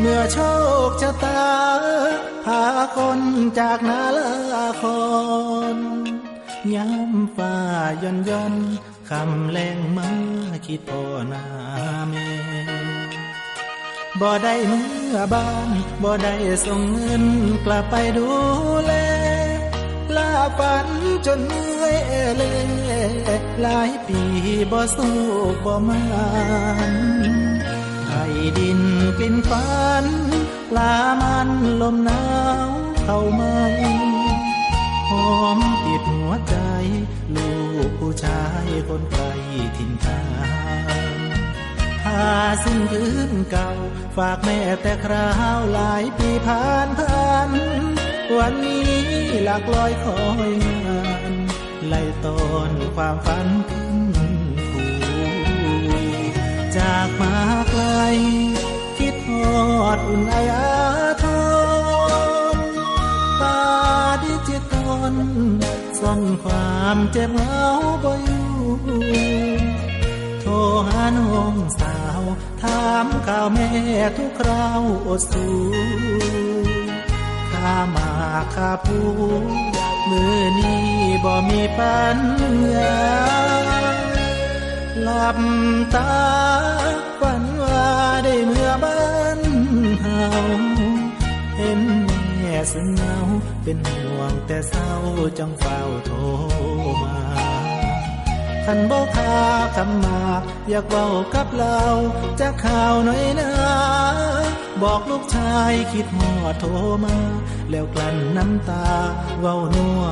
เมื่อโชคชะตา พาคนจากนาลาคอนย้ำฟ้าย่อนย่อนคำแรงมาคิดพ่อนาแม่บ่ได้เมื่อบ้านบ่ได้ส่งเงินกลับไปดูแลลาฝันจนเมื่อยเอเลหลายปีบ่สู้บ่มานให้ดิน ลิ่นฝันปลามันลมหนาวเข้ามาหอมติดหัวใจ ลูกผู้ชายคนไกลถิ่นทางผ้าสิ้นพื้นเก่า ฝากแม่แต่คราวหลายปีผ่านผ่านวันนี้หลักลอยคอยงานไล่ตอนความฝันขึ้นผูจากมาไกล ดอดอุ่นไออาทรตาดิจิตอลซ่อนความเจ็บเหงาบ่อยู่โทรหาน้องสาว ถามข่าวแม่ทุกคราวอดสูข้ามาข้าผู้มือนี้บ่มีปัญญาหลับตา สึงเงา เป็นห่วงแต่เศร้าจังเฝ้าโทรมาขันบอกคาคำมา อยากเว้ากับเราจะข่าวหน่อยนะบอกลูกชายคิดหอดโทรมา แล้วกลั้นน้ำตาเว้านัว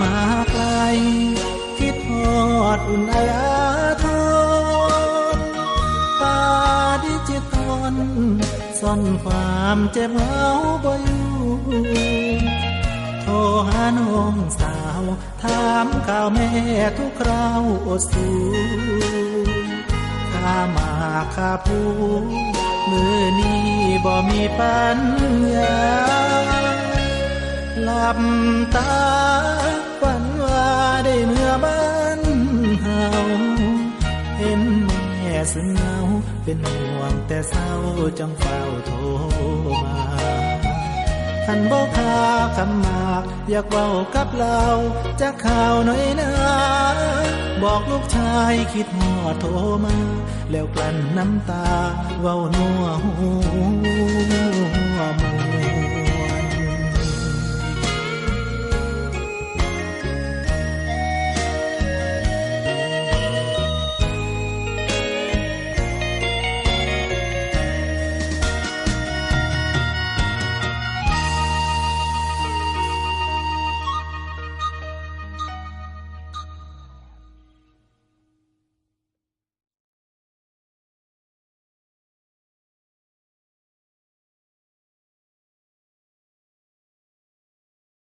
มาไกล คิดฮอดอุ่นไออาทรตาดิจิตอลซ่อนความเจ็บเหงาบ่อยู่โทรหาน้องสาว ถามข่าวแม่ทุกคราวอดสูข้ามาข้าผู้มือนี้บ่มีปัญญาหลับตา แม่สึงเหงา เป็นห่วงแต่เศร้าจังเฝ้าโทรมาขันบอกคาคำมาก อยากเว้ากับเราจะข่าวหน่อยนะบอกลูกชายคิดหอดโทรมา แล้วกลั้นน้ำตาเว้านัวหู